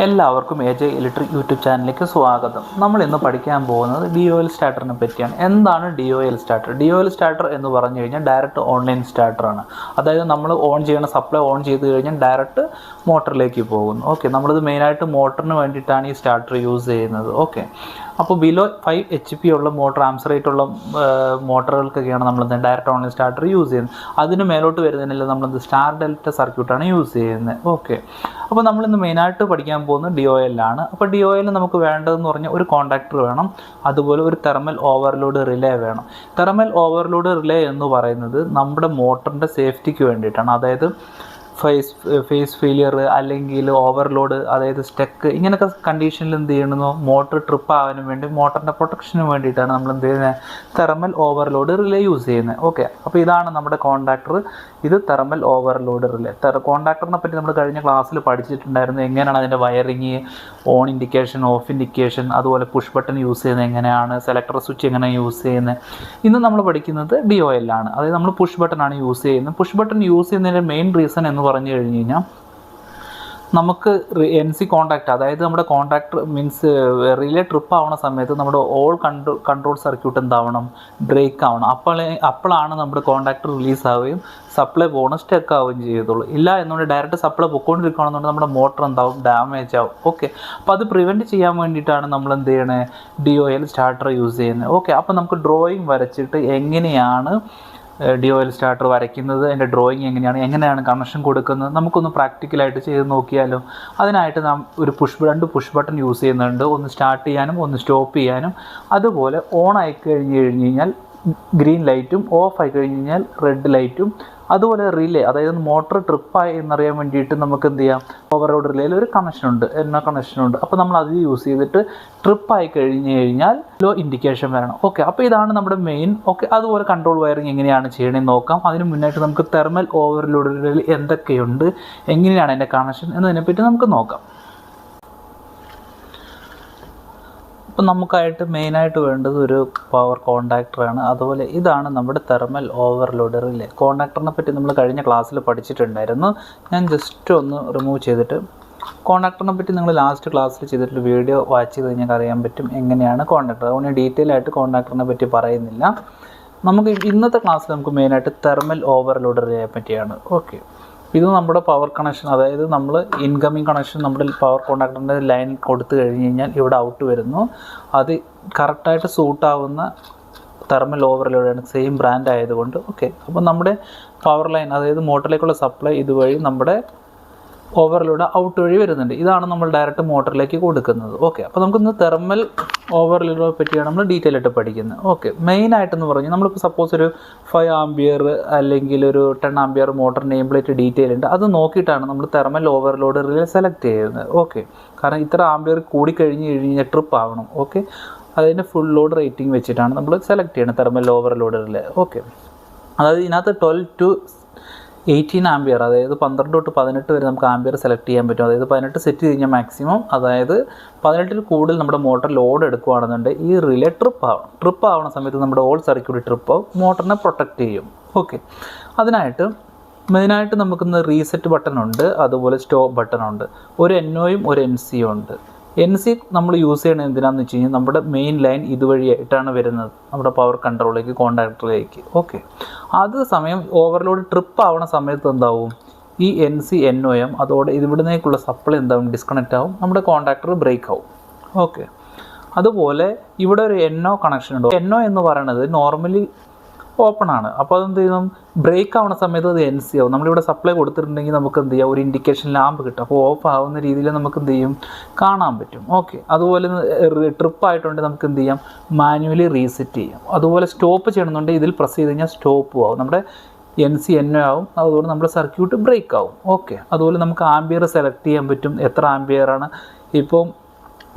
എല്ലാവർക്കും A J electric YouTube ചാനലിലേക്ക് സ്വാഗതം. നമ്മൾ ഇന്ന് പഠിക്കാൻ പോകുന്നത് ഡി ഒ എൽ സ്റ്റാർട്ടറിനെ പറ്റിയാണ്. എന്താണ് D O L starter D O L starter എന്ന് പറഞ്ഞു കഴിഞ്ഞാൽ ഡയറക്റ്റ് ഓൺലൈൻ സ്റ്റാർട്ടറാണ് അതായത് നമ്മൾ ഓൺ ചെയ്യുന്ന സപ്ലൈ ഓൺ ചെയ്ത് കഴിഞ്ഞാൽ ഡയറക്റ്റ് മോട്ടറിലേക്ക് പോകുന്നു. ഓക്കെ നമ്മളിത് മെയിനായിട്ട് മോട്ടറിന് വേണ്ടിയിട്ടാണ് ഈ സ്റ്റാർട്ടർ യൂസ് ചെയ്യുന്നത്. ഓക്കെ അപ്പോൾ ബിലോ ഫൈവ് എച്ച് പി ഉള്ള മോട്ടർ ആംസ് റേറ്റ് ഉള്ള മോട്ടറുകൾക്കൊക്കെയാണ് നമ്മൾ ഡയറക്റ്റ് ഓൺലൈൻ സ്റ്റാർട്ടർ യൂസ് ചെയ്യുന്നത്. അതിന് മേലോട്ട് വരുന്നതിനെല്ലാം നമ്മൾ സ്റ്റാർ ഡെൽറ്റ സർക്യൂട്ടാണ് യൂസ് ചെയ്യുന്നത്. ഓക്കെ അപ്പോൾ നമ്മളിന്ന് മെയിനായിട്ട് പഠിക്കാൻ പോകുന്നത് ഡി ഒ എല്ലാണ് അപ്പോൾ ഡി ഒ എൽ നമുക്ക് വേണ്ടതെന്ന് പറഞ്ഞാൽ ഒരു കോണ്ടാക്ടർ വേണം. അതുപോലെ ഒരു തെർമൽ ഓവർലോഡ് റിലേ വേണം. തെർമൽ ഓവർലോഡ് റിലേ എന്ന് പറയുന്നത് നമ്മുടെ മോട്ടറിന്റെ സേഫ്റ്റിക്ക് വേണ്ടിയിട്ടാണ്. അതായത് ഫേസ് ഫേസ് ഫെയിലിയർ അല്ലെങ്കിൽ ഓവർലോഡ് അതായത് സ്റ്റെക്ക് ഇങ്ങനെയൊക്കെ കണ്ടീഷനിൽ എന്ത് ചെയ്യണമെന്നോ മോട്ടർ ട്രിപ്പ് ആവാനും വേണ്ടി മോട്ടറിന്റെ പ്രൊട്ടക്ഷന് വേണ്ടിയിട്ടാണ് നമ്മൾ എന്ത് ചെയ്യുന്നത്? തെർമൽ ഓവർലോഡ് റിലേ യൂസ് ചെയ്യുന്നത്. ഓക്കെ അപ്പോൾ ഇതാണ് നമ്മുടെ കോൺടാക്ടർ ഇത് തെർമൽ ഓവർലോഡ് റിലേ തെർ കോണ്ടാക്ടറിനെ പറ്റി നമ്മൾ കഴിഞ്ഞ ക്ലാസ്സിൽ പഠിച്ചിട്ടുണ്ടായിരുന്നു. എങ്ങനെയാണ് അതിന്റെ wiring on indication off indication അതുപോലെ പുഷ് ബട്ടൺ യൂസ് ചെയ്യുന്നത് എങ്ങനെയാണ് സെലക്ടർ സ്വിച്ച് എങ്ങനെ യൂസ് ചെയ്യുന്നത്? ഇന്ന് നമ്മൾ പഠിക്കുന്നത് ഡി ഒ ആണ്. അതായത് നമ്മൾ പുഷ് ബട്ടൺ ആണ് യൂസ് ചെയ്യുന്നത്. പുഷ് ബട്ടൺ യൂസ് ചെയ്യുന്നതിന്റെ മെയിൻ റീസൺ എന്ന് പറഞ്ഞു കഴിഞ്ഞ് കഴിഞ്ഞാൽ നമുക്ക് എൻ സി കോണ്ടാക്ട് അതായത് നമ്മുടെ കോണ്ടാക്ട് മീൻസ് റിലേ ട്രിപ്പ് ആവുന്ന സമയത്ത് നമ്മുടെ ഓൾ കൺട്രോൾ കൺട്രോൾ സർക്യൂട്ട് എന്താവണം? ബ്രേക്ക് ആവണം. അപ്പോഴേ അപ്പോഴാണ് നമ്മുടെ കോണ്ടാക്ട് റിലീസ് ആവുകയും സപ്ലൈ പോകണം സ്റ്റക്ക് ആവുകയും ചെയ്യത്തുള്ളൂ. ഇല്ല എന്നുകൊണ്ട് ഡയറക്റ്റ് സപ്ലൈ പൊക്കോണ്ടിരിക്കുകയാണെന്നുണ്ടെങ്കിൽ നമ്മുടെ മോട്ടർ എന്താവും? ഡാമേജ് ആവും. ഓക്കെ അപ്പോൾ അത് പ്രിവെന്റ് ചെയ്യാൻ വേണ്ടിയിട്ടാണ് നമ്മൾ എന്ത് ചെയ്യണേ? D O L starter use ചെയ്യുന്നത്. ഓക്കെ അപ്പോൾ നമുക്ക് ഡ്രോയിങ് വരച്ചിട്ട് എങ്ങനെയാണ് ഡി എൽ സ്റ്റാർട്ടർ വരയ്ക്കുന്നത് അതിന്റെ ഡ്രോയിങ് എങ്ങനെയാണ് എങ്ങനെയാണ് കണക്ഷൻ കൊടുക്കുന്നത് നമുക്കൊന്ന് പ്രാക്ടിക്കലായിട്ട് ചെയ്ത് നോക്കിയാലോ? അതിനായിട്ട് നാം ഒരു പുഷ് രണ്ട് പുഷ് ബട്ടൺ യൂസ് ചെയ്യുന്നുണ്ട്. ഒന്ന് സ്റ്റാർട്ട് ചെയ്യാനും ഒന്ന് സ്റ്റോപ്പ് ചെയ്യാനും. അതുപോലെ ഓൺ ആയി കഴിഞ്ഞ് കഴിഞ്ഞ് കഴിഞ്ഞാൽ ഗ്രീൻ ലൈറ്റും ഓഫ് ആയി കഴിഞ്ഞ് കഴിഞ്ഞാൽ റെഡ് ലൈറ്റും അതുപോലെ റിലേ അതായത് മോട്ടർ ട്രിപ്പായി എന്നറിയാൻ വേണ്ടിയിട്ട് നമുക്ക് എന്ത് ചെയ്യാം? ഓവർലോഡ് റിലേയിൽ ഒരു കണക്ഷൻ ഉണ്ട് എന്ന കണക്ഷൻ ഉണ്ട്. അപ്പോൾ നമ്മൾ അത് യൂസ് ചെയ്തിട്ട് ട്രിപ്പായി കഴിഞ്ഞ് കഴിഞ്ഞാൽ ലോ ഇൻഡിക്കേഷൻ വരണം. ഓക്കെ അപ്പോൾ ഇതാണ് നമ്മുടെ മെയിൻ ഓക്കെ അതുപോലെ കൺട്രോൾ വയറിങ് എങ്ങനെയാണ് ചെയ്യണമെന്ന് നോക്കാം. അതിന് മുന്നായിട്ട് നമുക്ക് തെർമൽ ഓവർലോഡുകളിൽ എന്തൊക്കെയുണ്ട് എങ്ങനെയാണ് അതിന്റെ കണക്ഷൻ എന്നതിനെപ്പറ്റി നമുക്ക് നോക്കാം. അപ്പം നമുക്കായിട്ട് മെയിനായിട്ട് വേണ്ടത് ഒരു പവർ കോണ്ടാക്ടറാണ് അതുപോലെ ഇതാണ് നമ്മുടെ തെർമൽ ഓവർലോഡ് റിലേ കോണ്ടാക്ടറിനെ പറ്റി നമ്മൾ കഴിഞ്ഞ ക്ലാസ്സിൽ പഠിച്ചിട്ടുണ്ടായിരുന്നു. ഞാൻ ജസ്റ്റ് ഒന്ന് റിമൂവ് ചെയ്തിട്ട് കോണ്ടാക്ടറിനെ പറ്റി നിങ്ങൾ ലാസ്റ്റ് ക്ലാസ്സിൽ ചെയ്തിട്ടുള്ള വീഡിയോ വാച്ച് ചെയ്ത് കഴിഞ്ഞാൽ അറിയാൻ പറ്റും എങ്ങനെയാണ് കോണ്ടാക്ടർ അതുകൊണ്ട് ഡീറ്റെയിൽ ആയിട്ട് കോണ്ടാക്ടറിനെ പറ്റി പറയുന്നില്ല. നമുക്ക് ഇന്നത്തെ ക്ലാസ്സിൽ നമുക്ക് മെയിനായിട്ട് തെർമൽ ഓവർലോഡ് റിലേ പറ്റിയാണ്. ഓക്കെ ഇത് നമ്മുടെ പവർ കണക്ഷൻ അതായത് നമ്മൾ ഇൻകമ്മിങ് കണക്ഷൻ നമ്മുടെ പവർ കോണ്ടാക്ടറിന്റെ ലൈൻ കൊടുത്തു കഴിഞ്ഞ് കഴിഞ്ഞാൽ ഇവിടെ ഔട്ട് വരുന്നു. അത് കറക്റ്റായിട്ട് സൂട്ടാവുന്ന തെർമൽ ഓവറിലൂടെയാണ് സെയിം ബ്രാൻഡ് ആയതുകൊണ്ട് ഓക്കെ അപ്പോൾ നമ്മുടെ പവർ ലൈൻ അതായത് മോട്ടറിലേക്കുള്ള സപ്ലൈ ഇതുവഴി നമ്മുടെ ഓവർലോഡ് ഔട്ട് വഴി വരുന്നുണ്ട്. ഇതാണ് നമ്മൾ ഡയറക്റ്റ് മോട്ടറിലേക്ക് കൊടുക്കുന്നത്. ഓക്കെ അപ്പോൾ നമുക്കിന്ന് തെർമൽ ഓവർലോഡിനെ പറ്റിയാണ് നമ്മൾ ഡീറ്റെയിൽ ആയിട്ട് പഠിക്കുന്നത്. ഓക്കെ മെയിനായിട്ടെന്ന് പറഞ്ഞു നമ്മളിപ്പോൾ സപ്പോസ് ഒരു ഫൈവ് ആംബിയർ അല്ലെങ്കിൽ ഒരു ten ampere motor nameplate detail ഉണ്ട്. അത് നോക്കിയിട്ടാണ് നമ്മൾ തെർമൽ ഓവർലോഡ് റിലേ സെലക്ട് ചെയ്യുന്നത്. ഓക്കെ കാരണം ഇത്ര ആംബിയർ കൂടി കഴിഞ്ഞ് കഴിഞ്ഞാൽ ട്രിപ്പ് ആവണം. ഓക്കെ അതിന്റെ ഫുൾ ലോഡ് റേറ്റിംഗ് വെച്ചിട്ടാണ് നമ്മൾ സെലക്ട് ചെയ്യുന്നത് തെർമൽ ഓവർലോഡ് റിലേ ഓക്കെ അതായത് ഇതിനകത്ത് ട്വൽവ് ടു എയ്റ്റീൻ ആംബിയർ അതായത് പന്ത്രണ്ട് തൊട്ട് പതിനെട്ട് വരെ നമുക്ക് ആംബിയർ സെലക്ട് ചെയ്യാൻ പറ്റും. അതായത് പതിനെട്ട് സെറ്റ് കഴിഞ്ഞാൽ മാക്സിമം അതായത് പതിനെട്ടിൽ കൂടുതൽ നമ്മുടെ മോട്ടർ ലോഡ് എടുക്കുകയാണെന്നുണ്ടെങ്കിൽ ഈ റിലേ ട്രിപ്പ് ആവണം ട്രിപ്പ് ആവുന്ന സമയത്ത് നമ്മുടെ ഓൾ സർക്യൂട്ട് ട്രിപ്പ് ആവും മോട്ടറിനെ പ്രൊട്ടക്റ്റ് ചെയ്യും. ഓക്കെ അതിനായിട്ട് മെയിനായിട്ട് നമുക്കിന്ന് റീസെറ്റ് ബട്ടൺ ഉണ്ട് അതുപോലെ സ്റ്റോപ്പ് ബട്ടൺ ഉണ്ട്. ഒരു എൻ ഒയും ഒരു എൻ സിയും ഉണ്ട്. എൻ സി നമ്മൾ യൂസ് ചെയ്യണത് എന്തിനാന്ന് വെച്ച് കഴിഞ്ഞാൽ നമ്മുടെ മെയിൻ ലൈൻ ഇതുവഴിയായിട്ടാണ് വരുന്നത്. നമ്മുടെ പവർ കൺട്രോളിലേക്ക് കോണ്ടാക്ടറിലേക്ക് ഓക്കെ അത് സമയം ഓവർലോഡ് ട്രിപ്പ് ആവുന്ന സമയത്ത് എന്താവും? ഈ N C N O M അതോടെ ഇവിടുന്നേക്കുള്ള സപ്ലൈ എന്താവും? ഡിസ്കണക്റ്റ് ആവും. നമ്മുടെ കോണ്ടാക്ടർ ബ്രേക്ക് ആവും. ഓക്കെ അതുപോലെ ഇവിടെ ഒരു എൻ ഒ കണക്ഷൻ ഉണ്ട്. എൻ ഒ എന്ന് പറയുന്നത് നോർമലി ഓപ്പൺ ആണ്. അപ്പോൾ അതെന്ത് ചെയ്യും? ബ്രേക്ക് ആവുന്ന സമയത്ത് അത് എൻ സി ആവും നമ്മളിവിടെ സപ്ലൈ കൊടുത്തിട്ടുണ്ടെങ്കിൽ നമുക്ക് എന്ത് ചെയ്യാം? ഒരു ഇൻഡിക്കേഷൻ ലാമ്പ് കിട്ടും. അപ്പോൾ ഓഫ് ആവുന്ന രീതിയിൽ നമുക്ക് എന്ത് ചെയ്യും? കാണാൻ പറ്റും. ഓക്കെ അതുപോലെ ട്രിപ്പ് ആയിട്ടുണ്ട് നമുക്ക് എന്ത് ചെയ്യാം? മാനുവലി റീസെറ്റ് ചെയ്യാം. അതുപോലെ സ്റ്റോപ്പ് ചെയ്യണമെന്നുണ്ടെങ്കിൽ ഇതിൽ പ്രസ് ചെയ്ത് കഴിഞ്ഞാൽ സ്റ്റോപ്പ് ആവും. നമ്മുടെ എൻ സി എൻ ആവും. അതുപോലെ നമ്മുടെ സർക്യൂട്ട് ബ്രേക്ക് ആവും. ഓക്കെ അതുപോലെ നമുക്ക് ആംബിയർ സെലക്ട് ചെയ്യാൻ പറ്റും. എത്ര ആംബിയറാണ് ഇപ്പം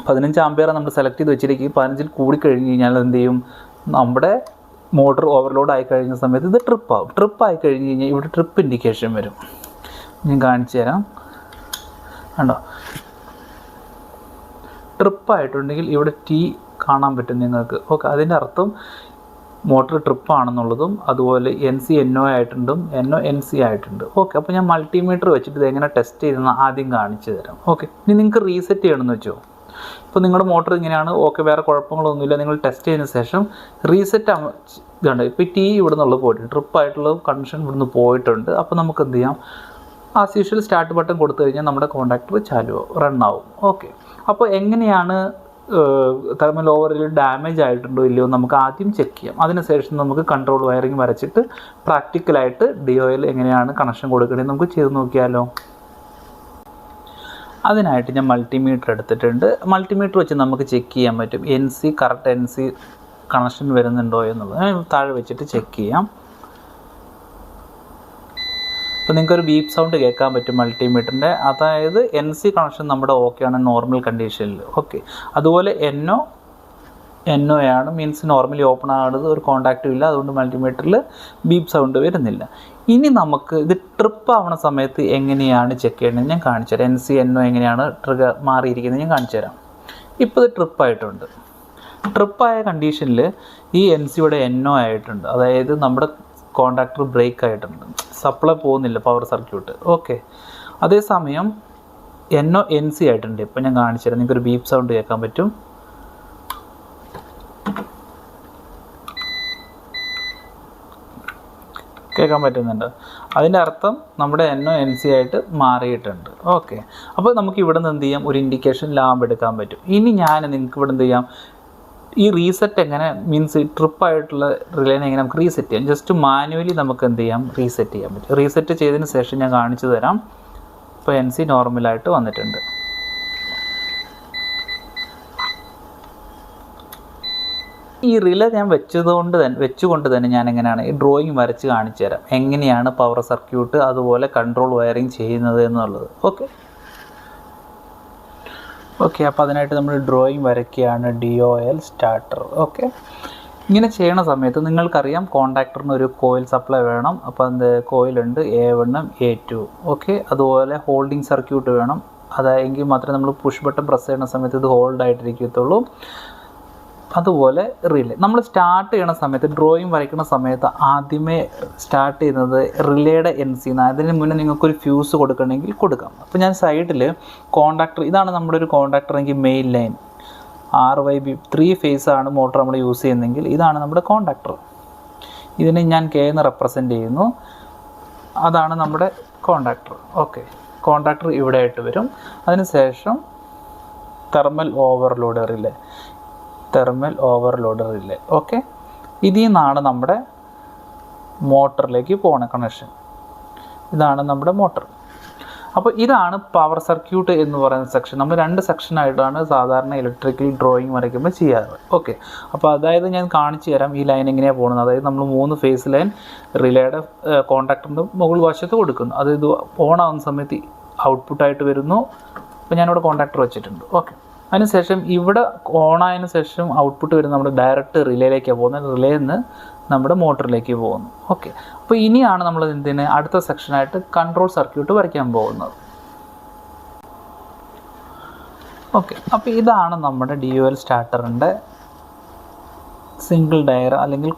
പതിനഞ്ച് ആംബിയറാണ് നമ്മൾ സെലക്ട് ചെയ്ത് വെച്ചിരിക്കും പതിനഞ്ചിൽ കൂടി കഴിഞ്ഞ് കഴിഞ്ഞാൽ എന്ത് ചെയ്യും? നമ്മുടെ മോട്ടർ ഓവർലോഡ് ആയി കഴിഞ്ഞ സമയത്ത് ഇത് ട്രിപ്പ് ആവും. ട്രിപ്പ് ആയി കഴിഞ്ഞ് കഴിഞ്ഞാൽ ഇവിടെ ട്രിപ്പ് ഇൻഡിക്കേഷൻ വരും. ഞാൻ കാണിച്ചു തരാം. കണ്ടോ? ട്രിപ്പ് ആയിട്ടുണ്ടെങ്കിൽ ഇവിടെ ടി കാണാൻ പറ്റും നിങ്ങൾക്ക്. ഓക്കെ അതിന്റെ അർത്ഥം മോട്ടർ ട്രിപ്പ് ആണെന്നുള്ളതും അതുപോലെ എൻ സി എൻ ഒ ആയിട്ടുണ്ടും എൻ ഒ എൻ സി ആയിട്ടുണ്ട്. ഓക്കെ അപ്പോൾ ഞാൻ മൾട്ടിമീറ്റർ വെച്ചിട്ട് ഇത് എങ്ങനെ ടെസ്റ്റ് ചെയ്തെന്ന് ആദ്യം കാണിച്ചു തരാം. ഓക്കെ ഇനി നിങ്ങൾക്ക് റീസെറ്റ് ചെയ്യണമെന്ന് വെച്ചോ? ഇപ്പോൾ നിങ്ങളുടെ മോട്ടർ ഇങ്ങനെയാണ്. ഓക്കെ വേറെ കുഴപ്പങ്ങളൊന്നുമില്ല. നിങ്ങൾ ടെസ്റ്റ് ചെയ്തതിന് ശേഷം റീസെറ്റ് ഇതുണ്ട്. ഇപ്പോൾ ടീ ഇവിടെ നിന്നുള്ള പോയിട്ടുണ്ട് ട്രിപ്പായിട്ടുള്ള കണ്ടീഷൻ ഇവിടെ ഇവിടുന്ന് പോയിട്ടുണ്ട്. അപ്പോൾ നമുക്ക് എന്ത് ചെയ്യാം? ആസ് യൂഷ്വൽ സ്റ്റാർട്ട് ബട്ടൺ കൊടുത്തു കഴിഞ്ഞാൽ നമ്മുടെ കോണ്ടാക്ടർ ചാലു റൺ ആവും. ഓക്കെ അപ്പോൾ എങ്ങനെയാണ് തെർമൽ ഓവറിൽ ഡാമേജ് ആയിട്ടുണ്ടോ ഇല്ലയോ നമുക്ക് ആദ്യം ചെക്ക് ചെയ്യാം. അതിനുശേഷം നമുക്ക് കൺട്രോൾ വയറിങ് വരച്ചിട്ട് പ്രാക്ടിക്കലായിട്ട് ഡി ഒയിൽ എങ്ങനെയാണ് കണക്ഷൻ കൊടുക്കേണ്ടത് നമുക്ക് ചെയ്ത് നോക്കിയാലോ? അതിനായിട്ട് ഞാൻ മൾട്ടിമീറ്റർ എടുത്തിട്ടുണ്ട്. മൾട്ടിമീറ്റർ വെച്ച് നമുക്ക് ചെക്ക് ചെയ്യാൻ പറ്റും. N C correct N C connection വരുന്നുണ്ടോ എന്നുള്ളത്. താഴെ വെച്ചിട്ട് ചെക്ക് ചെയ്യാം. അപ്പോൾ നിങ്ങൾക്കൊരു ബീപ്പ് സൗണ്ട് കേൾക്കാൻ പറ്റും മൾട്ടിമീറ്ററിന്റെ അതായത് എൻ സി കണക്ഷൻ നമ്മുടെ ഓക്കെ ആണ് നോർമൽ കണ്ടീഷനിൽ ഓക്കെ അതുപോലെ എന്നോ ഒ ആണ്. മീൻസ് നോർമലി ഓപ്പൺ ആകുന്നത് ഒരു കോണ്ടാക്റ്റും ഇല്ല. അതുകൊണ്ട് മൾട്ടിമീറ്ററിൽ ബീപ്പ് സൗണ്ട് വരുന്നില്ല. ഇനി നമുക്ക് ഇത് ട്രിപ്പ് ആവുന്ന സമയത്ത് എങ്ങനെയാണ് ചെക്ക് ചെയ്യേണ്ടത് ഞാൻ കാണിച്ചു തരാം. എൻ സി എന്നോ എങ്ങനെയാണ് ട്രിഗർ മാറിയിരിക്കുന്നത് ഞാൻ കാണിച്ചു തരാം. ഇപ്പോൾ ഇത് ട്രിപ്പായിട്ടുണ്ട് ട്രിപ്പായ കണ്ടീഷനിൽ ഈ എൻ സിയുടെ ഒ ആയിട്ടുണ്ട്. അതായത് നമ്മുടെ കോണ്ടാക്ടർ ബ്രേക്ക് ആയിട്ടുണ്ട്. സപ്ലൈ പോകുന്നില്ല പവർ സർക്യൂട്ട് ഓക്കെ അതേസമയം എന്നോ എൻ സി ആയിട്ടുണ്ട്. ഇപ്പം ഞാൻ കാണിച്ചു തരാം. നിങ്ങൾക്കൊരു ബീപ്പ് സൗണ്ട് കേൾക്കാൻ പറ്റും. കേൾക്കാൻ പറ്റുന്നുണ്ട്. അതിന്റെ അർത്ഥം നമ്മുടെ എൻ ഒ എൻ സി ആയിട്ട് മാറിയിട്ടുണ്ട്. ഓക്കെ അപ്പോൾ നമുക്ക് ഇവിടെ നിന്ന് എന്ത് ചെയ്യാം? ഒരു ഇൻഡിക്കേഷൻ ലാബ് എടുക്കാൻ പറ്റും. ഇനി ഞാൻ നിങ്ങൾക്ക് ഇവിടെ എന്ത് ചെയ്യാം? ഈ റീസെറ്റ് എങ്ങനെ മീൻസ് ട്രിപ്പ് ആയിട്ടുള്ള റിലേനെ എങ്ങനെ നമുക്ക് റീസെറ്റ് ചെയ്യാം? ജസ്റ്റ് മാനുവലി നമുക്ക് എന്ത് ചെയ്യാം? റീസെറ്റ് ചെയ്യാൻ പറ്റും. റീസെറ്റ് ചെയ്തതിന് ശേഷം ഞാൻ കാണിച്ചു തരാം. ഇപ്പോൾ എൻ സി നോർമലായിട്ട് വന്നിട്ടുണ്ട്. ഈ റില ഞാൻ വെച്ചതുകൊണ്ട് തന്നെ വെച്ചുകൊണ്ട് തന്നെ ഞാൻ എങ്ങനെയാണ് ഈ ഡ്രോയിങ് വരച്ച് കാണിച്ചു തരാം. എങ്ങനെയാണ് പവർ സർക്യൂട്ട് അതുപോലെ കൺട്രോൾ വയറിങ് ചെയ്യുന്നത് എന്നുള്ളത്. ഓക്കെ ഓക്കെ അപ്പോൾ അതിനായിട്ട് നമ്മൾ ഡ്രോയിങ് വരയ്ക്കുകയാണ് D O L starter okay ഇങ്ങനെ ചെയ്യണ സമയത്ത് നിങ്ങൾക്കറിയാം കോണ്ടാക്ടറിന് ഒരു കോയിൽ സപ്ലൈ വേണം. അപ്പോൾ അത് കോയിലുണ്ട് എ വണ്ണും എ ടു ഓക്കെ അതുപോലെ ഹോൾഡിംഗ് സർക്യൂട്ട് വേണം. അതായെങ്കിൽ മാത്രമേ നമ്മൾ പുഷ് ബട്ടൺ പ്രസ് ചെയ്യുന്ന സമയത്ത് ഇത് ഹോൾഡ് ആയിട്ടിരിക്കത്തുള്ളൂ. അതുപോലെ റിലേ നമ്മൾ സ്റ്റാർട്ട് ചെയ്യണ സമയത്ത് ഡ്രോയിങ് വരയ്ക്കുന്ന സമയത്ത് ആദ്യമേ സ്റ്റാർട്ട് ചെയ്യുന്നത് റിലേയുടെ എൻ സി അതിന് മുന്നേ നിങ്ങൾക്കൊരു ഫ്യൂസ് കൊടുക്കണമെങ്കിൽ കൊടുക്കാം. അപ്പോൾ ഞാൻ സൈഡിൽ കോണ്ടാക്ടർ ഇതാണ് നമ്മുടെ ഒരു കോണ്ടാക്ടർ എങ്കിൽ main line R Y B three phase ആണ് മോട്ടർ നമ്മൾ യൂസ് ചെയ്യുന്നതെങ്കിൽ ഇതാണ് നമ്മുടെ കോണ്ടാക്ടർ ഇതിനെ ഞാൻ കെ എന്ന് റെപ്രസെന്റ് ചെയ്യുന്നു. അതാണ് നമ്മുടെ കോണ്ടാക്ടർ ഓക്കെ കോണ്ടാക്ടർ ഇവിടെ ആയിട്ട് വരും അതിനുശേഷം thermal overload relay thermal overload relay okay ഇതിൽ നിന്നാണ് നമ്മുടെ മോട്ടറിലേക്ക് പോണ കണക്ഷൻ ഇതാണ് നമ്മുടെ മോട്ടർ. അപ്പോൾ ഇതാണ് പവർ സർക്യൂട്ട് എന്ന് പറയുന്ന സെക്ഷൻ നമ്മൾ രണ്ട് സെക്ഷനായിട്ടാണ് സാധാരണ ഇലക്ട്രിക്കൽ ഡ്രോയിങ് വരയ്ക്കുമ്പോൾ ചെയ്യാറ്. ഓക്കെ അപ്പോൾ അതായത് ഞാൻ കാണിച്ചു തരാം ഈ ലൈൻ എങ്ങനെയാണ് പോകുന്നത്. അതായത് നമ്മൾ മൂന്ന് ഫേസ് ലൈൻ റിലേയുടെ കോണ്ടാക്ടറിന്റെ മുകൾ വശത്ത് കൊടുക്കുന്നു. അത് ഇത് ഓൺ ആവുന്ന സമയത്ത് ഔട്ട്പുട്ടായിട്ട് വരുന്നു. അപ്പോൾ ഞാനിവിടെ കോൺടാക്ടർ വെച്ചിട്ടുണ്ട്. ഓക്കെ അതിനുശേഷം ഇവിടെ ഓണായതിനു ശേഷം ഔട്ട്പുട്ട് വരുന്ന നമ്മുടെ ഡയറക്റ്റ് റിലേയിലേക്കാണ് പോകുന്നത്. റിലേയിൽ നിന്ന് നമ്മുടെ മോട്ടറിലേക്ക് പോകുന്നു. ഓക്കെ അപ്പോൾ ഇനിയാണ് നമ്മൾ എന്തിന്? അടുത്ത സെക്ഷനായിട്ട് കൺട്രോൾ സർക്യൂട്ട് വരയ്ക്കാൻ പോകുന്നത്. ഓക്കെ അപ്പോൾ ഇതാണ് നമ്മുടെ ഡി എൽ സ്റ്റാർട്ടറിന്റെ സിംഗിൾ ഡയർ അല്ലെങ്കിൽ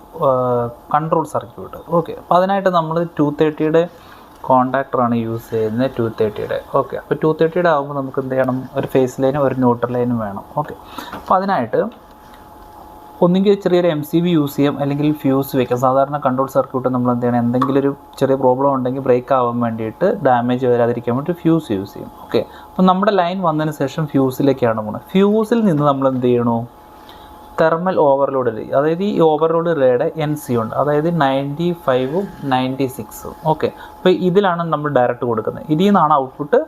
കൺട്രോൾ സർക്യൂട്ട് ഓക്കെ അപ്പോൾ അതിനായിട്ട് നമ്മൾ ടു തേർട്ടിയുടെ കോണ്ടാക്ടറാണ് യൂസ് ചെയ്യുന്നത് ടു തേർട്ടിയുടെ ഓക്കെ അപ്പോൾ ടു തേർട്ടിയുടെ ആകുമ്പോൾ നമുക്ക് എന്ത് ചെയ്യണം? ഒരു ഫേസ് ലൈനും ഒരു ന്യൂട്രൽ ലൈനും വേണം. ഓക്കെ അപ്പോൾ അതിനായിട്ട് ഒന്നുകിൽ ചെറിയൊരു എം സി ബി യൂസ് ചെയ്യാം അല്ലെങ്കിൽ ഫ്യൂസ് വയ്ക്കാം സാധാരണ കൺട്രോൾ സർക്യൂട്ട് നമ്മൾ എന്ത് ചെയ്യണം? എന്തെങ്കിലും ഒരു ചെറിയ പ്രോബ്ലം ഉണ്ടെങ്കിൽ ബ്രേക്ക് ആവാൻ വേണ്ടിയിട്ട് ഡാമേജ് വരാതിരിക്കാൻ വേണ്ടി ഫ്യൂസ് യൂസ് ചെയ്യും. ഓക്കെ അപ്പോൾ നമ്മുടെ ലൈൻ വന്നതിന് ശേഷം ഫ്യൂസിലേക്കാണ് പോകുന്നത് ഫ്യൂസിൽ നിന്ന് നമ്മൾ എന്ത് ചെയ്യണോ? തെർമൽ ഓവർലോഡ് അതായത് ഈ ഓവർലോഡ് റേയുടെ എൻ സി ഉണ്ട്. അതായത് നയന്റി ഫൈവും നയന്റി സിക്സും ഓക്കെ അപ്പോൾ ഇതിലാണ് നമ്മൾ ഡയറക്റ്റ് കൊടുക്കുന്നത്. ഇതിൽ നിന്നാണ് ഔട്ട്പുട്ട്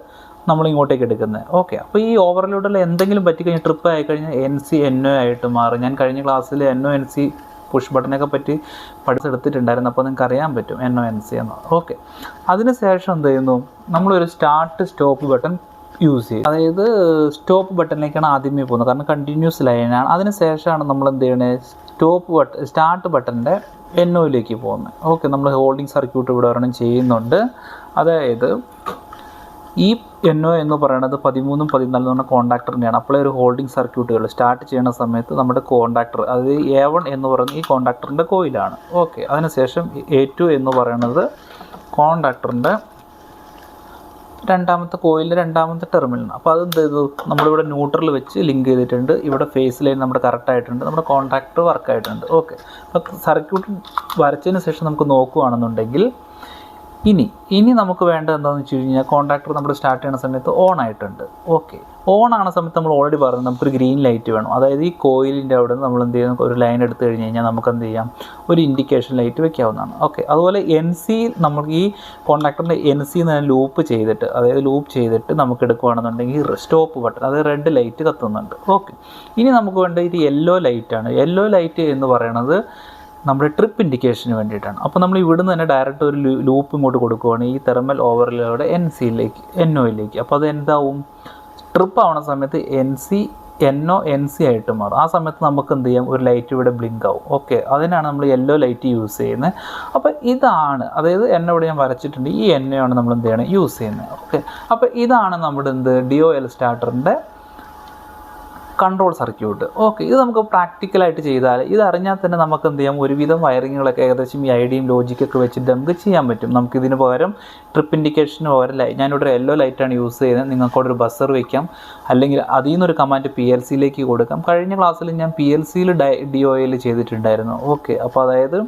നമ്മൾ ഇങ്ങോട്ടേക്ക് എടുക്കുന്നത്. ഓക്കെ അപ്പോൾ ഈ ഓവർലോഡിൽ എന്തെങ്കിലും പറ്റിക്കഴിഞ്ഞാൽ ട്രിപ്പ് ആയി കഴിഞ്ഞാൽ എൻ സി എൻ ഒ ആയിട്ട് മാറും. ഞാൻ കഴിഞ്ഞ ക്ലാസ്സിൽ N O N C push ബട്ടനൊക്കെ പറ്റി പഠിച്ചെടുത്തിട്ടുണ്ടായിരുന്നു അപ്പോൾ നിങ്ങൾക്ക് അറിയാൻ പറ്റും എൻ ഒ എൻ സി എന്ന് ഓക്കെ അതിനുശേഷം എന്ത് ചെയ്യുന്നു? നമ്മളൊരു സ്റ്റാർട്ട് സ്റ്റോപ്പ് ബട്ടൺ യൂസ് ചെയ്യും. അതായത് സ്റ്റോപ്പ് ബട്ടണിലേക്കാണ് ആദ്യമേ പോകുന്നത്. കാരണം കണ്ടിന്യൂസ് ലൈനാണ് അതിന് ശേഷമാണ് നമ്മൾ എന്ത് ചെയ്യണേ? സ്റ്റോപ്പ് ബട്ടൺ സ്റ്റാർട്ട് ബട്ടണിന്റെ എൻ ഒയിലേക്ക് പോകുന്നത്. ഓക്കെ നമ്മൾ ഹോൾഡിംഗ് സർക്യൂട്ട് ഇവിടെ ഒരെണ്ണം ചെയ്യുന്നുണ്ട്. അതായത് ഈ എൻ ഒ എന്ന് പറയുന്നത് പതിമൂന്നും പതിനാലും എന്ന് പറഞ്ഞ കോണ്ടാക്ടറിന്റെയാണ് അപ്പോഴേ ഒരു ഹോൾഡിംഗ് സർക്യൂട്ടുകൾ സ്റ്റാർട്ട് ചെയ്യുന്ന സമയത്ത് നമ്മുടെ കോണ്ടാക്ടർ അതായത് എ വൺ എന്ന് പറയുന്നത് ഈ കോണ്ടാക്ടറിന്റെ കോയിലാണ് ഓക്കെ അതിനുശേഷം എ ടു എന്ന് പറയുന്നത് കോണ്ടാക്ടറിന്റെ രണ്ടാമത്തെ കോയിലിന്റെ രണ്ടാമത്തെ ടെർമിനലാണ് അപ്പോൾ അത് നമ്മളിവിടെ ന്യൂട്രൽ വെച്ച് ലിങ്ക് ചെയ്തിട്ടുണ്ട്. ഇവിടെ ഫേസ് ലൈൻ നമ്മുടെ കറക്റ്റ് ആയിട്ടുണ്ട്. നമ്മുടെ കോൺടാക്ട് വർക്ക് ആയിട്ടുണ്ട്. ഓക്കെ അപ്പോൾ സർക്യൂട്ട് വരച്ചതിന് ശേഷം നമുക്ക് നോക്കുകയാണെന്നുണ്ടെങ്കിൽ ഇനി ഇനി നമുക്ക് വേണ്ടത് എന്താണെന്ന് വെച്ച് കഴിഞ്ഞാൽ കോൺട്രാക്ടർ നമ്മൾ സ്റ്റാർട്ട് ചെയ്യുന്ന സമയത്ത് ഓൺ ആയിട്ടുണ്ട് ഓക്കെ ഓൺ ആണ സമയത്ത് നമ്മൾ ഓൾറെഡി പറഞ്ഞു നമുക്കൊരു ഗ്രീൻ ലൈറ്റ് വേണം. അതായത് ഈ കോയിലിന്റെ അവിടെ നിന്ന് നമ്മൾ എന്ത് ചെയ്യുന്ന? ഒരു ലൈൻ എടുത്തു കഴിഞ്ഞ് കഴിഞ്ഞാൽ നമുക്ക് എന്ത് ചെയ്യാം? ഒരു ഇൻഡിക്കേഷൻ ലൈറ്റ് വെക്കാവുന്നതാണ്. ഓക്കെ അതുപോലെ എൻ സി നമുക്ക് ഈ കോൺട്രാക്ടറിന്റെ എൻ സി എന്ന് ലൂപ്പ് ചെയ്തിട്ട് അതായത് ലൂപ്പ് ചെയ്തിട്ട് നമുക്ക് എടുക്കുകയാണെന്നുണ്ടെങ്കിൽ സ്റ്റോപ്പ് ബട്ടൺ അതായത് റെഡ് ലൈറ്റ് കത്തുന്നുണ്ട്. ഓക്കെ ഇനി നമുക്ക് വേണ്ട ഇത് യെല്ലോ ലൈറ്റാണ് യെല്ലോ ലൈറ്റ് എന്ന് പറയുന്നത് നമ്മുടെ ട്രിപ്പ് ഇൻഡിക്കേഷന് വേണ്ടിയിട്ടാണ്. അപ്പോൾ നമ്മൾ ഇവിടുന്ന് തന്നെ ഡയറക്റ്റ് ഒരു ലൂപ്പ് ഇങ്ങോട്ട് കൊടുക്കുവാണ് ഈ തെർമൽ ഓവറിലൂടെ എൻ സിയിലേക്ക് എൻ ഒയിലേക്ക് അപ്പോൾ അത് എന്താവും? ട്രിപ്പ് ആവുന്ന സമയത്ത് N C O N C ആയിട്ട് മാറും. ആ സമയത്ത് നമുക്ക് എന്ത് ചെയ്യാം? ഒരു ലൈറ്റ് ഇവിടെ ബ്ലിങ്ക് ആവും. ഓക്കെ അതിനാണ് നമ്മൾ യെല്ലോ ലൈറ്റ് യൂസ് ചെയ്യുന്നത്. അപ്പോൾ ഇതാണ് അതായത് എന്നെ ഇവിടെ ഞാൻ വരച്ചിട്ടുണ്ട്. ഈ എന്നെയാണ് നമ്മൾ എന്ത് ചെയ്യണം? യൂസ് ചെയ്യുന്നത്. ഓക്കെ അപ്പോൾ ഇതാണ് നമ്മുടെ എന്ത്? ഡി ഒ എൽ സ്റ്റാർട്ടറിന്റെ കൺട്രോൾ സർക്യൂട്ട് ഓക്കെ ഇത് നമുക്ക് പ്രാക്ടിക്കലായിട്ട് ചെയ്താൽ ഇത് അറിഞ്ഞാൽ തന്നെ നമുക്ക് എന്ത് ചെയ്യാം? ഒരുവിധം വയറിങ്ങുകളൊക്കെ ഏകദേശം ഈ ഐഡിയും ലോജിക്കൊക്കെ വെച്ചിട്ട് നമുക്ക് ചെയ്യാൻ പറ്റും. നമുക്ക് ഇതിന് പകരം ട്രിപ്പ് ഇൻഡിക്കേഷന് പകരം ലൈ ഞാനിവിടെ യെല്ലോ ലൈറ്റാണ് യൂസ് ചെയ്യുന്നത്. നിങ്ങൾക്ക് അവിടെ ഒരു ബസർ വയ്ക്കാം അല്ലെങ്കിൽ അതിൽ നിന്നൊരു കമാൻഡ് പി എൽ സിയിലേക്ക് കൊടുക്കാം. കഴിഞ്ഞ ക്ലാസ്സിൽ ഞാൻ പി എൽ സിയിൽ ഡി ഒ എൽ ചെയ്തിട്ടുണ്ടായിരുന്നു. ഓക്കെ അപ്പോൾ അതായത്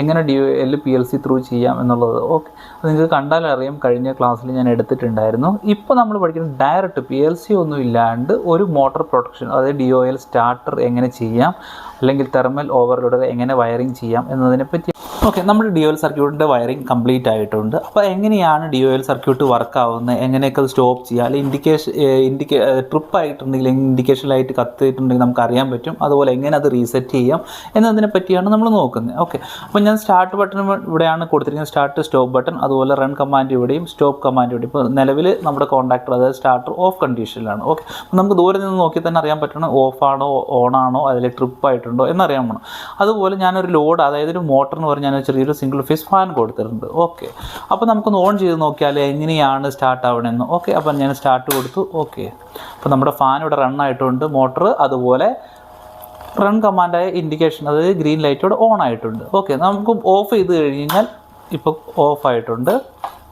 എങ്ങനെ D L P L C through ചെയ്യാം എന്നുള്ളത്. ഓക്കെ. അത് നിങ്ങൾക്ക് കണ്ടാൽ അറിയാം. കഴിഞ്ഞ ക്ലാസ്സിൽ ഞാൻ എടുത്തിട്ടുണ്ടായിരുന്നു. ഇപ്പോൾ നമ്മൾ പഠിക്കുന്നത് ഡയറക്റ്റ് പി എൽ സി ഒന്നും ഇല്ലാണ്ട് ഒരു മോട്ടോർ പ്രൊട്ടക്ഷൻ അതായത് ഡി ഒ എൽ സ്റ്റാർട്ടർ എങ്ങനെ ചെയ്യാം അല്ലെങ്കിൽ തെർമൽ ഓവർലോഡർ എങ്ങനെ വയറിംഗ് ചെയ്യാം എന്നതിനെ പറ്റി. ഓക്കെ. നമ്മുടെ ഡി ഒ എൽ സർക്യൂട്ടിന്റെ വയറിംഗ് കംപ്ലീറ്റ് ആയിട്ടുണ്ട്. അപ്പോൾ എങ്ങനെയാണ് D O L circuit work ആവുന്നത്? എങ്ങനെയൊക്കെ അത് സ്റ്റോപ്പ് ചെയ്യുക അല്ലെങ്കിൽ ഇൻഡിക്കേഷൻ ഇൻഡിക്കേ ട്രിപ്പ് ആയിട്ടുണ്ടെങ്കിൽ ഇൻഡിക്കേഷൻ ലൈറ്റ് കത്തിയിട്ടുണ്ടെങ്കിൽ നമുക്ക് അറിയാൻ പറ്റും. അതുപോലെ എങ്ങനെ അത് റീസെറ്റ് ചെയ്യാം എന്നതിനെ പറ്റിയാണ് നമ്മൾ നോക്കുന്നത്. ഓക്കെ. അപ്പോൾ ഞാൻ സ്റ്റാർട്ട് ബട്ടൺ ഇവിടെയാണ് കൊടുത്തിരിക്കുന്നത്. സ്റ്റാർട്ട് സ്റ്റോപ്പ് ബട്ടൺ അതുപോലെ റൺ കമാൻഡ് ഇവിടെയും സ്റ്റോപ്പ് കമാൻഡ് ഇവിടെയും. ഇപ്പോൾ നിലവിൽ നമ്മുടെ കോൺടാക്ടർ അതായത് സ്റ്റാർട്ടർ ഓഫ് കണ്ടീഷനിലാണ് ഓക്കെ നമുക്ക് ദൂരെ നിന്ന് നോക്കി തന്നെ അറിയാൻ പറ്റണം ഓഫ് ആണോ ഓൺ ആണോ അതിൽ ട്രിപ്പ് ആയിട്ടുണ്ടോ എന്നറിയാൻ വേണം. അതുപോലെ ഞാനൊരു ലോഡ് അതായത് ഒരു മോട്ടർ എന്ന് പറഞ്ഞാൽ ഞാൻ ചെറിയൊരു സിംഗിൾ ഫേസ് ഫാൻ കൊടുത്തിട്ടുണ്ട്. ഓക്കെ അപ്പോൾ നമുക്കൊന്ന് ഓൺ ചെയ്ത് നോക്കിയാൽ എങ്ങനെയാണ് സ്റ്റാർട്ട് ആവണമെന്ന് ഓക്കെ അപ്പോൾ ഞാൻ സ്റ്റാർട്ട് കൊടുത്തു. ഓക്കെ അപ്പോൾ നമ്മുടെ ഫാൻ ഇവിടെ റൺ ആയിട്ടുണ്ട്. മോട്ടർ അതുപോലെ റൺ കമാൻഡായ ഇൻഡിക്കേഷൻ അതായത് ഗ്രീൻ ലൈറ്റോട് ഓൺ ആയിട്ടുണ്ട്. ഓക്കെ നമുക്ക് ഓഫ് ചെയ്ത് കഴിഞ്ഞാൽ ഇപ്പോൾ ഓഫ് ആയിട്ടുണ്ട്.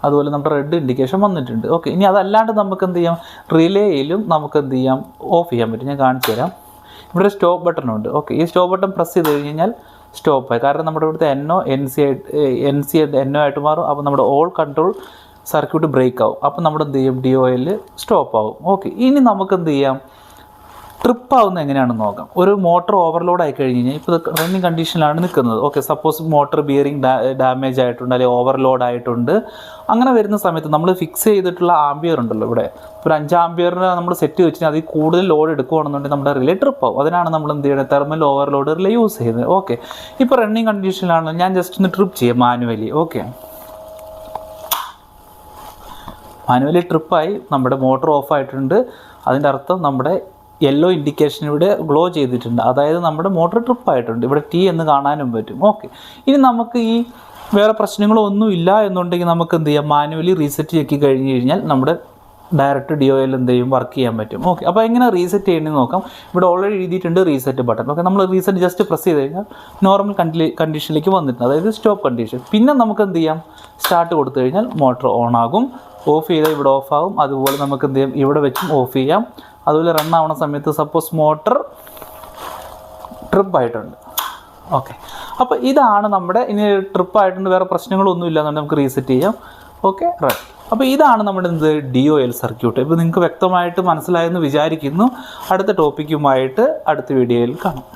അതുപോലെ നമ്മുടെ റെഡ് ഇൻഡിക്കേഷൻ വന്നിട്ടുണ്ട്. ഓക്കെ ഇനി അതല്ലാണ്ട് നമുക്ക് എന്ത് ചെയ്യാം? റിലേയിലും നമുക്ക് എന്ത് ചെയ്യാം? ഓഫ് ചെയ്യാൻ പറ്റും. ഞാൻ കാണിച്ചു തരാം. ഇവിടെ സ്റ്റോപ്പ് ബട്ടൺ ഉണ്ട്. ഓക്കെ ഈ സ്റ്റോപ്പ് ബട്ടൺ പ്രസ് ചെയ്ത് കഴിഞ്ഞാൽ സ്റ്റോപ്പായി കാരണം നമ്മുടെ ഇവിടുത്തെ O N C N C O ആയിട്ട് മാറും. അപ്പോൾ നമ്മുടെ ഓൾ കൺട്രോൾ സർക്യൂട്ട് ബ്രേക്ക് ആവും. അപ്പോൾ നമ്മുടെ എന്ത് ചെയ്യും? ഡി ഒ എൽ സ്റ്റോപ്പ് ആവും. ഓക്കെ ഇനി നമുക്ക് എന്ത് ചെയ്യാം? ട്രിപ്പ് ആവുന്നത് എങ്ങനെയാണെന്ന് നോക്കാം. ഒരു മോട്ടോർ ഓവർലോഡ് ആയി കഴിഞ്ഞ് കഴിഞ്ഞാൽ ഇപ്പോൾ റണ്ണിങ് കണ്ടീഷനിലാണ് നിൽക്കുന്നത്. Okay suppose motor bearing damage ആയിട്ടുണ്ട് അല്ലെങ്കിൽ ഓവർലോഡ് ആയിട്ടുണ്ട് അങ്ങനെ വരുന്ന സമയത്ത് നമ്മൾ ഫിക്സ് ചെയ്തിട്ടുള്ള ആംബിയർ ഉണ്ടല്ലോ ഇവിടെ. ഒരു അഞ്ച് ആംബിയറിന് നമ്മൾ സെറ്റ് വെച്ചാൽ അതിൽ കൂടുതൽ ലോഡ് എടുക്കുകയാണെന്നുണ്ടെങ്കിൽ നമ്മുടെ റിലേ ട്രിപ്പ് ആവും. അതിനാണ് നമ്മൾ എന്ത് ചെയ്യുന്നത് തെർമൽ ഓവർലോഡ് റിലേ യൂസ് ചെയ്യുന്നത്. ഓക്കെ ഇപ്പോൾ റണ്ണിങ് കണ്ടീഷനിലാണ് ഞാൻ ജസ്റ്റ് ഒന്ന് ട്രിപ്പ് ചെയ്യാം മാനുവലി ഓക്കെ. മാനുവലി ട്രിപ്പായി നമ്മുടെ മോട്ടോർ ഓഫ് ആയിട്ടുണ്ട്. അതിന്റെ അർത്ഥം നമ്മുടെ യെല്ലോ ഇൻഡിക്കേഷൻ ഇവിടെ ഗ്ലോ ചെയ്തിട്ടുണ്ട്. അതായത് നമ്മുടെ മോട്ടർ ട്രിപ്പ് ആയിട്ടുണ്ട്. ഇവിടെ ടി എന്ന് കാണാനും പറ്റും. ഓക്കെ ഇനി നമുക്ക് ഈ വേറെ പ്രശ്നങ്ങളൊന്നും ഇല്ല എന്നുണ്ടെങ്കിൽ നമുക്ക് എന്ത് ചെയ്യാം? മാനുവലി റീസെറ്റ് ചെയ്ക്കി കഴിഞ്ഞ് കഴിഞ്ഞാൽ നമ്മുടെ ഡയറക്റ്റ് ഡി ഒ എൽ എന്ത് ചെയ്യും? വർക്ക് ചെയ്യാൻ പറ്റും. ഓക്കെ അപ്പോൾ എങ്ങനെ റീസെറ്റ് ചെയ്യണമെന്ന് നോക്കാം. ഇവിടെ ഓൾറെഡി എഴുതിയിട്ടുണ്ട് റീസെറ്റ് ബട്ടൺ ഓക്കെ നമ്മൾ റീസെറ്റ് ജസ്റ്റ് പ്രസ് ചെയ്ത് കഴിഞ്ഞാൽ നോർമൽ കണ്ടി കണ്ടീഷനിലേക്ക് വന്നിട്ടുണ്ട്. അതായത് സ്റ്റോപ്പ് കണ്ടീഷൻ പിന്നെ നമുക്ക് എന്ത് ചെയ്യാം? സ്റ്റാർട്ട് കൊടുത്തു കഴിഞ്ഞാൽ മോട്ടർ ഓൺ ആകും. ഓഫ് ചെയ്താൽ ഇവിടെ ഓഫ് ആകും. അതുപോലെ നമുക്ക് എന്ത് ചെയ്യാം? ഇവിടെ വെച്ചും ഓഫ് ചെയ്യാം. അതുപോലെ റൺ ആവുന്ന സമയത്ത് സപ്പോസ് മോട്ടർ ട്രിപ്പ് ആയിട്ടുണ്ട്. ഓക്കെ അപ്പോൾ ഇതാണ് നമ്മുടെ ഇനി ട്രിപ്പ് ആയിട്ടുണ്ട് വേറെ പ്രശ്നങ്ങളൊന്നും ഇല്ലാന്നുണ്ടെങ്കിൽ നമുക്ക് റീസെറ്റ് ചെയ്യാം. ഓക്കെ റൈറ്റ് അപ്പോൾ ഇതാണ് നമ്മുടെ എന്ത്? ഡി ഒ എൽ സർക്യൂട്ട് ഇപ്പോൾ നിങ്ങൾക്ക് വ്യക്തമായിട്ട് മനസ്സിലായെന്ന് വിചാരിക്കുന്നു. അടുത്ത ടോപ്പിക്കുമായിട്ട് അടുത്ത വീഡിയോയിൽ കാണാം.